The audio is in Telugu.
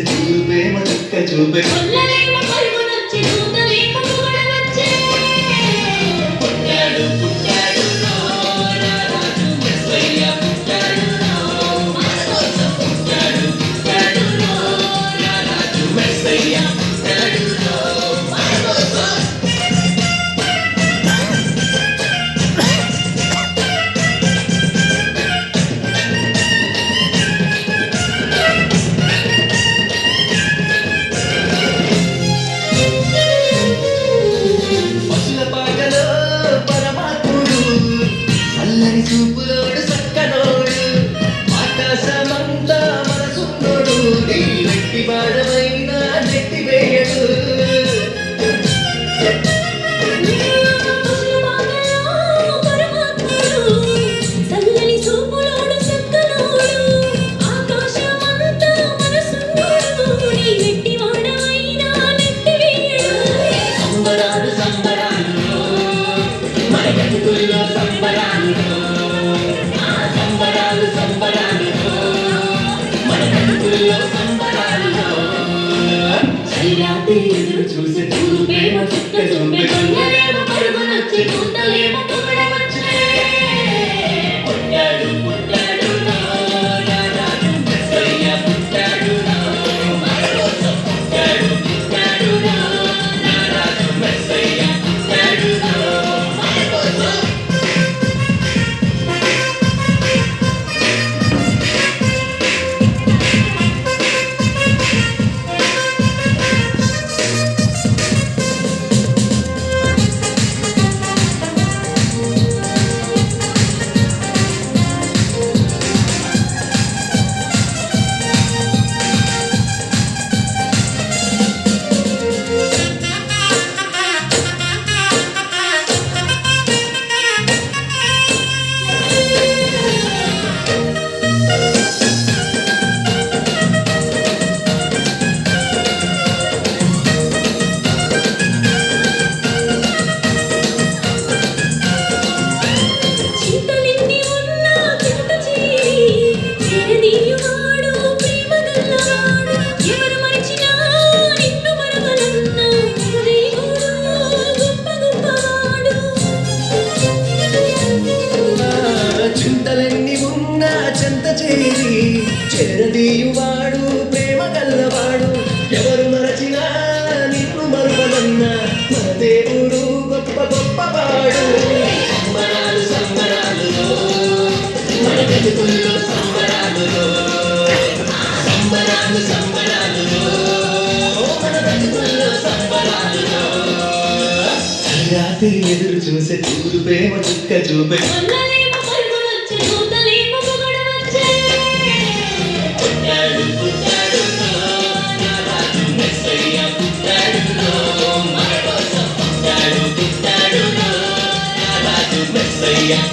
చూపే మన చూపే చల్లాటి ఎదురు చూసి చూపేమో చుక్క సంబరాలు సంబరాలులో సంబరాలు సంబరాలులో రాత్రి ఎదురు చూసే చూడు ప్రేమ చుక్క చూపే Yeah.